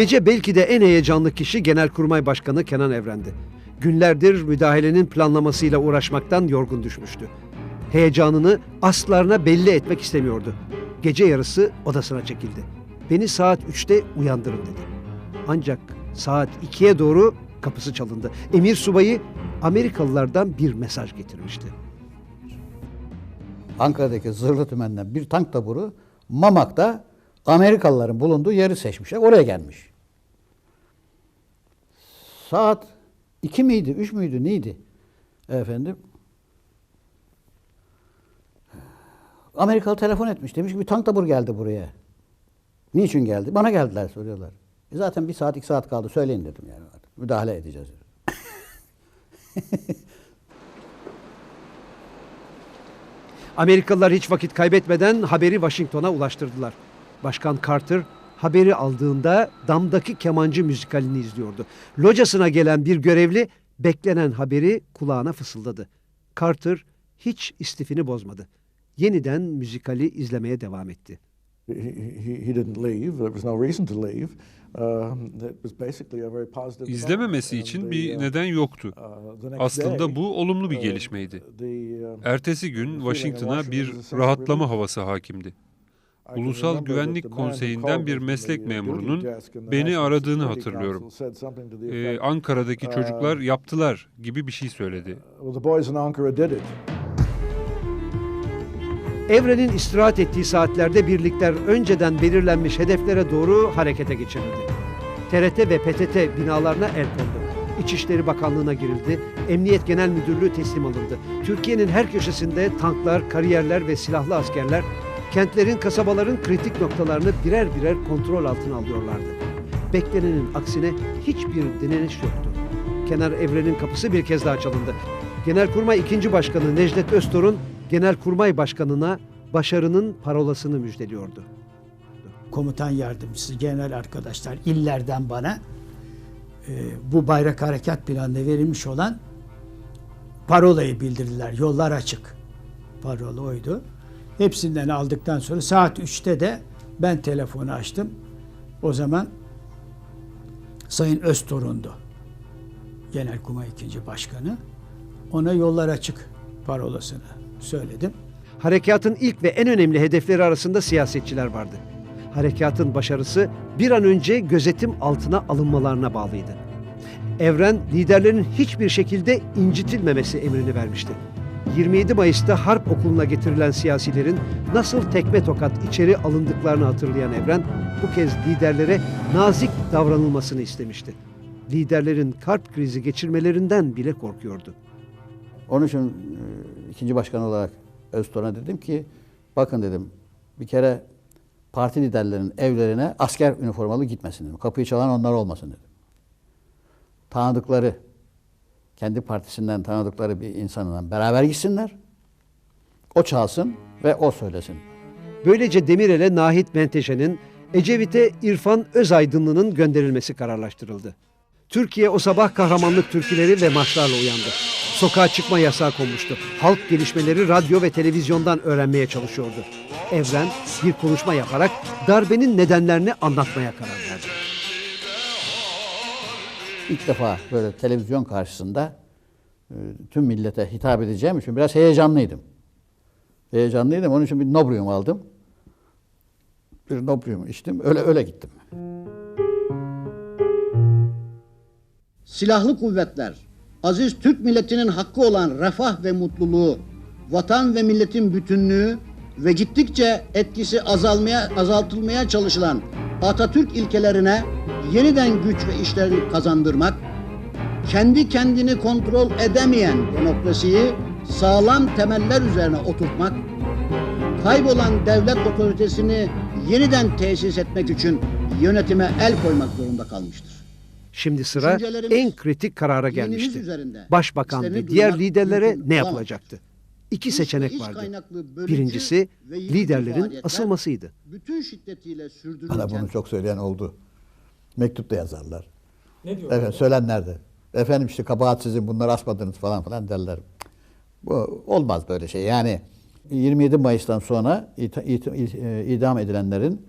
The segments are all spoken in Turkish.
Gece belki de en heyecanlı kişi Genelkurmay Başkanı Kenan Evren'di. Günlerdir müdahalenin planlamasıyla uğraşmaktan yorgun düşmüştü. Heyecanını aslarına belli etmek istemiyordu. Gece yarısı odasına çekildi. Beni saat 3'te uyandırın dedi. Ancak saat 2'ye doğru kapısı çalındı. Emir subayı Amerikalılardan bir mesaj getirmişti. Ankara'daki Zırhlı Tümen'den bir tank taburu Mamak'ta Amerikalıların bulunduğu yeri seçmişler. Oraya gelmiş. Saat 2 miydi, 3 müydü, neydi? Efendim. Amerikalı telefon etmiş. Demiş ki bir tank tabur geldi buraya. Niçin geldi? Bana geldiler soruyorlar. E zaten bir saat, iki saat kaldı. Söyleyin dedim yani. Müdahale edeceğiz. Amerikalılar hiç vakit kaybetmeden haberi Washington'a ulaştırdılar. Başkan Carter haberi aldığında damdaki kemancı müzikalini izliyordu. Locasına gelen bir görevli beklenen haberi kulağına fısıldadı. Carter hiç istifini bozmadı. Yeniden müzikali izlemeye devam etti. Um, İzlememesi için bir uh, neden yoktu. uh, Aslında bu olumlu bir uh, gelişmeydi. Ertesi gün Washington'a Washington bir rahatlama havası hakimdi. Ulusal Güvenlik who Konseyi'nden bir meslek uh, memurunun beni aradığını hatırlıyorum. Ee, Ankara'daki uh, çocuklar yaptılar gibi bir şey söyledi. it. Evrenin istirahat ettiği saatlerde birlikler önceden belirlenmiş hedeflere doğru harekete geçirildi. TRT ve PTT binalarına el kondu. İçişleri Bakanlığı'na girildi. Emniyet Genel Müdürlüğü teslim alındı. Türkiye'nin her köşesinde tanklar, kariyerler ve silahlı askerler kentlerin, kasabaların kritik noktalarını birer birer kontrol altına alıyorlardı. Beklenenin aksine hiçbir dineniş yoktu. Kenar Evren'in kapısı bir kez daha çalındı. Genelkurmay 2. Başkanı Necdet Öztorun Genelkurmay Başkanı'na başarının parolasını müjdeliyordu. komutan yardımcısı, genel arkadaşlar illerden bana e, bu bayrak harekat planında verilmiş olan parolayı bildirdiler. Yollar açık. Parola oydu. Hepsinden aldıktan sonra saat 3'te de ben telefonu açtım. O zaman Sayın Öztorun'du. Genelkurmay 2. Başkanı. Ona yollar açık parolasını söyledim. Harekatın ilk ve en önemli hedefleri arasında siyasetçiler vardı. Harekatın başarısı bir an önce gözetim altına alınmalarına bağlıydı. Evren liderlerin hiçbir şekilde incitilmemesi emrini vermişti. 27 Mayıs'ta harp okuluna getirilen siyasilerin nasıl tekme tokat içeri alındıklarını hatırlayan Evren bu kez liderlere nazik davranılmasını istemişti. Liderlerin kalp krizi geçirmelerinden bile korkuyordu. Onun için e, ikinci başkan olarak Öztor'a dedim ki bakın dedim bir kere parti liderlerinin evlerine asker üniformalı gitmesin dedim. Kapıyı çalan onlar olmasın dedim. Tanıdıkları kendi partisinden tanıdıkları bir insanla beraber gitsinler. O çalsın ve o söylesin. Böylece Demirel'e Nahit Menteşe'nin, Ecevit'e İrfan Özaydınlı'nın gönderilmesi kararlaştırıldı. Türkiye o sabah kahramanlık türküleri ve maçlarla uyandı. Sokağa çıkma yasağı konmuştu. Halk gelişmeleri radyo ve televizyondan öğrenmeye çalışıyordu. Evren bir konuşma yaparak darbenin nedenlerini anlatmaya karar verdi. İlk defa böyle televizyon karşısında e, tüm millete hitap edeceğim için biraz heyecanlıydım. Heyecanlıydım. Onun için bir Nobrium aldım. Bir Nobrium içtim. Öyle öyle gittim. silahlı kuvvetler, aziz Türk milletinin hakkı olan refah ve mutluluğu, vatan ve milletin bütünlüğü ve gittikçe etkisi azalmaya azaltılmaya çalışılan Atatürk ilkelerine yeniden güç ve işlerini kazandırmak, kendi kendini kontrol edemeyen demokrasiyi sağlam temeller üzerine oturtmak, kaybolan devlet otoritesini yeniden tesis etmek için yönetime el koymak zorunda kalmıştır. Şimdi sıra en kritik karara gelmişti. Başbakan ve diğer liderlere ne yapılacaktı? İki seçenek vardı. Birincisi liderlerin asılmasıydı. bütün şiddetiyle sürdürülürken Bana bunu çok söyleyen oldu. Mektup da yazarlar. Ne diyor? Evet, söylenler de. Efendim işte kabahat sizin bunları asmadınız falan falan derler. Bu olmaz böyle şey. Yani 27 Mayıs'tan sonra e, idam edilenlerin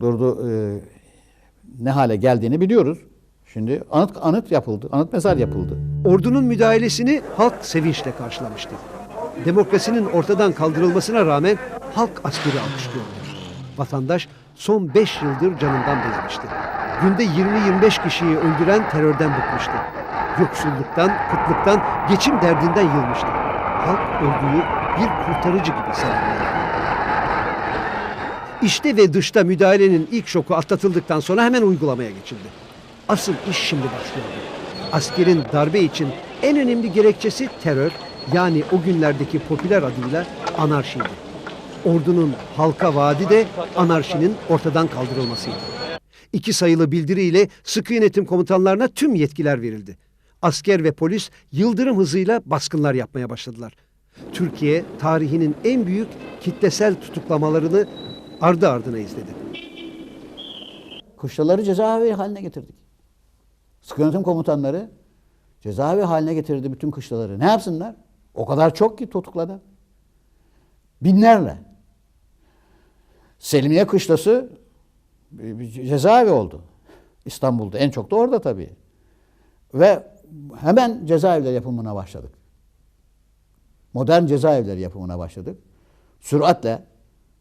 durdu e, ne hale geldiğini biliyoruz. Şimdi anıt anıt yapıldı. Anıt mezar yapıldı. Ordunun müdahalesini halk sevinçle karşılamıştı. Demokrasinin ortadan kaldırılmasına rağmen halk askeri alkışlıyordu. Vatandaş son 5 yıldır canından bezmişti. Günde 20-25 kişiyi öldüren terörden bıkmıştı. Yoksulluktan, kıtlıktan, geçim derdinden yılmıştı. Halk öldüğü bir kurtarıcı gibi selamlıyordu. İşte ve dışta müdahalenin ilk şoku atlatıldıktan sonra hemen uygulamaya geçildi. Asıl iş şimdi başlıyordu. Askerin darbe için en önemli gerekçesi terör yani o günlerdeki popüler adıyla anarşiydi. Ordunun halka vaadi de anarşinin ortadan kaldırılmasıydı. İki sayılı bildiriyle sıkı yönetim komutanlarına tüm yetkiler verildi. Asker ve polis yıldırım hızıyla baskınlar yapmaya başladılar. Türkiye tarihinin en büyük kitlesel tutuklamalarını ardı ardına izledi. Kışlaları cezaevi haline getirdik. Sıkı yönetim komutanları cezaevi haline getirdi bütün kışlaları. Ne yapsınlar? O kadar çok ki tutukladı. Binlerle. Selimiye kışlası cezaevi oldu. İstanbul'da. En çok da orada tabii. Ve hemen cezaevleri yapımına başladık. Modern cezaevleri yapımına başladık. Süratle.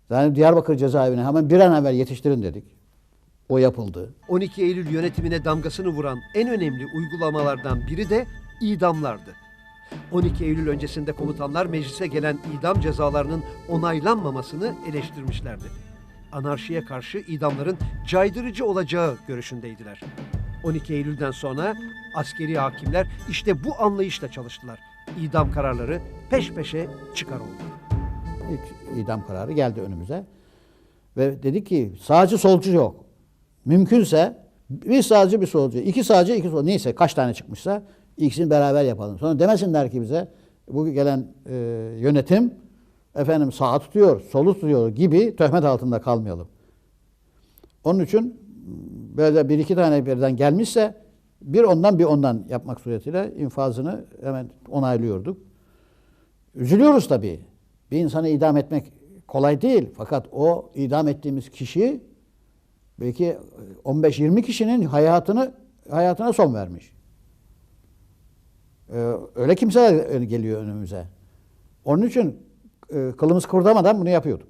Yani Diyarbakır cezaevine hemen bir an evvel yetiştirin dedik. O yapıldı. 12 Eylül yönetimine damgasını vuran en önemli uygulamalardan biri de idamlardı. 12 Eylül öncesinde komutanlar meclise gelen idam cezalarının onaylanmamasını eleştirmişlerdi. Anarşiye karşı idamların caydırıcı olacağı görüşündeydiler. 12 Eylül'den sonra askeri hakimler işte bu anlayışla çalıştılar. İdam kararları peş peşe çıkar oldu. İlk idam kararı geldi önümüze. Ve dedi ki sağcı solcu yok. Mümkünse bir sağcı bir solcu, iki sağcı iki solcu neyse kaç tane çıkmışsa ikisini beraber yapalım. Sonra demesinler ki bize bu gelen e, yönetim efendim sağa tutuyor, solu tutuyor gibi töhmet altında kalmayalım. Onun için böyle bir iki tane birden gelmişse bir ondan bir ondan yapmak suretiyle infazını hemen onaylıyorduk. Üzülüyoruz tabii. Bir insanı idam etmek kolay değil. Fakat o idam ettiğimiz kişi belki 15-20 kişinin hayatını hayatına son vermiş. Ee, öyle kimseler geliyor önümüze. Onun için e, kılımız kıpırdamadan bunu yapıyorduk.